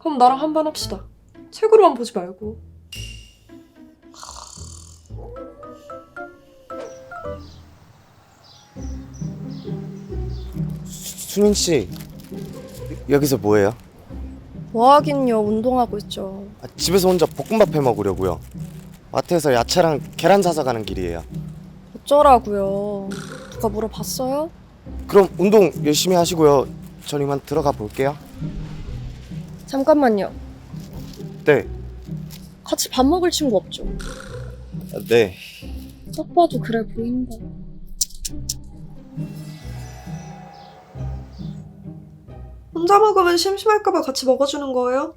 그럼 나랑 한번 합시다. 책으로만 보지 말고. 수민 씨 여기서 뭐해요? 뭐 하긴요 운동하고 있죠 아, 집에서 혼자 볶음밥 해 먹으려고요. 마트에서 야채랑 계란 사서 가는 길이에요. 어쩌라고요 누가 물어봤어요? 그럼 운동 열심히 하시고요. 전 이만 들어가 볼게요. 잠깐만요 네, 같이 밥 먹을 친구 없죠? 아, 네. 딱 봐도 그래 보인다 혼자 먹으면 심심할까봐 같이 먹어주는 거예요?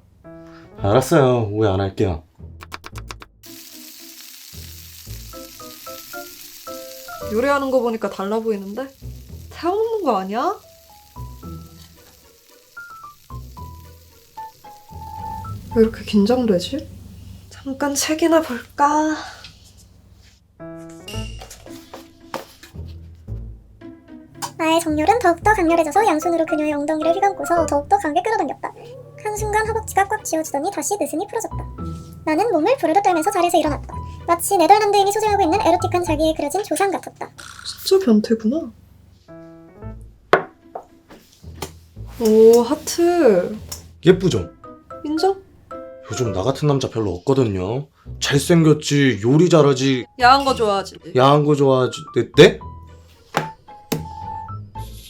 알았어요. 오해 안 할게요. 요리하는 거 보니까 달라 보이는데? 태워 먹는 거 아니야? 왜 이렇게 긴장되지? 잠깐 책이나 볼까? 나의 정열은 더욱더 강렬해져서 양손으로 그녀의 엉덩이를 휘감고서 더욱더 강하게 끌어당겼다. 한순간 허벅지가 꽉 쥐어지더니 다시 느슨히 풀어졌다. 나는 몸을 부르르 떨면서 자리에서 일어났다. 마치 네덜란드 인이 소장하고 있는 에로틱한 자기에 그려진 조상 같았다. 진짜 변태구나. 오, 하트. 예쁘죠? 요즘 나 같은 남자 별로 없거든요. 잘생겼지, 요리 잘하지, 야한 거 좋아하지. 야한 거 좋아하지. 네? 네?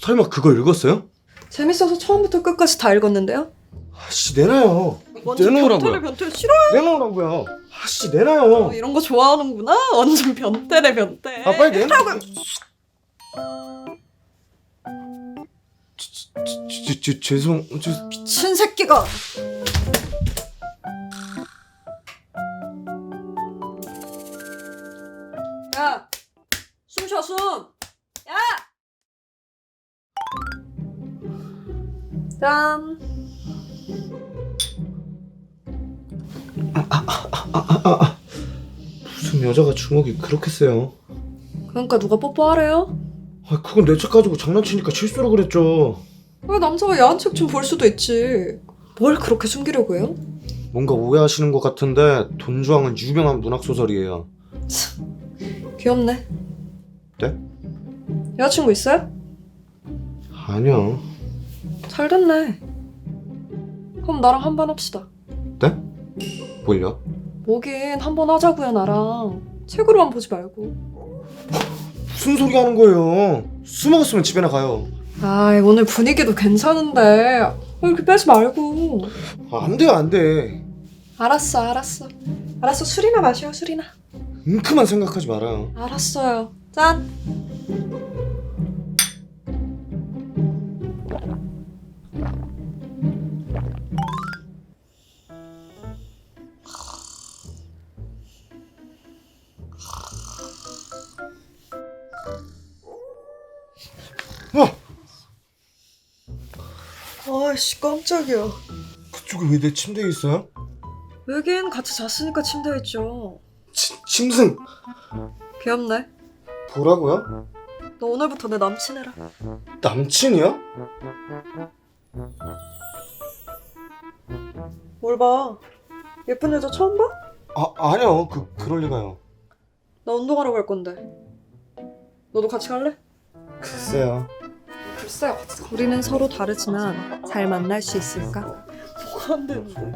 설마 그거 읽었어요? 재밌어서 처음부터 끝까지 다 읽었는데요? 아씨 내놔요. 완전 내놓으라고요. 변태를 변태 싫어요. 내놓으라고요. 아씨 내놔요. 어, 이런 거 좋아하는구나. 완전 변태네 변태. 아 빨리 내놔. 죄송. 저, 미친 새끼가. 쉬어 숨. 야. 짠. 무슨 여자가 주먹이 그렇게 세요? 그러니까 누가 뽀뽀하래요? 아 그건 내 책 가지고 장난치니까 실수로 그랬죠. 왜 남자가 야한 책 좀 볼 수도 있지. 뭘 그렇게 숨기려고 해요? 뭔가 오해하시는 것 같은데 돈주왕은 유명한 문학 소설이에요. 귀엽네. 네? 여자친구 있어요? 아니요. 잘 됐네. 그럼 나랑 한 번 합시다. 네? 뭘요? 뭐긴 한 번 하자고요 나랑. 책으로만 보지 말고. 무슨 소리 하는 거예요? 술 먹었으면 집에나 가요. 아 오늘 분위기도 괜찮은데 왜 이렇게 빼지 말고. 아, 안 돼요, 안 돼. 알았어 알았어. 알았어 술이나 마셔 술이나. 잉크만 생각하지 말아요. 알았어요. 짠. 아이씨 깜짝이야. 그쪽에 왜 내 침대에 있어요? 외계인 같이 잤으니까 침대에 있죠. 치, 짐승! 귀엽네. 뭐라고요? 너 오늘부터 내 남친 해라. 남친이요? 뭘 봐? 예쁜 여자 처음 봐? 아, 아니요. 그, 그럴 리가요. 나 운동하러 갈 건데. 너도 같이 갈래? 글쎄요. 글쎄요. 우리는 서로 다르지만 잘 만날 수 있을까? 뭐가 안 되는데?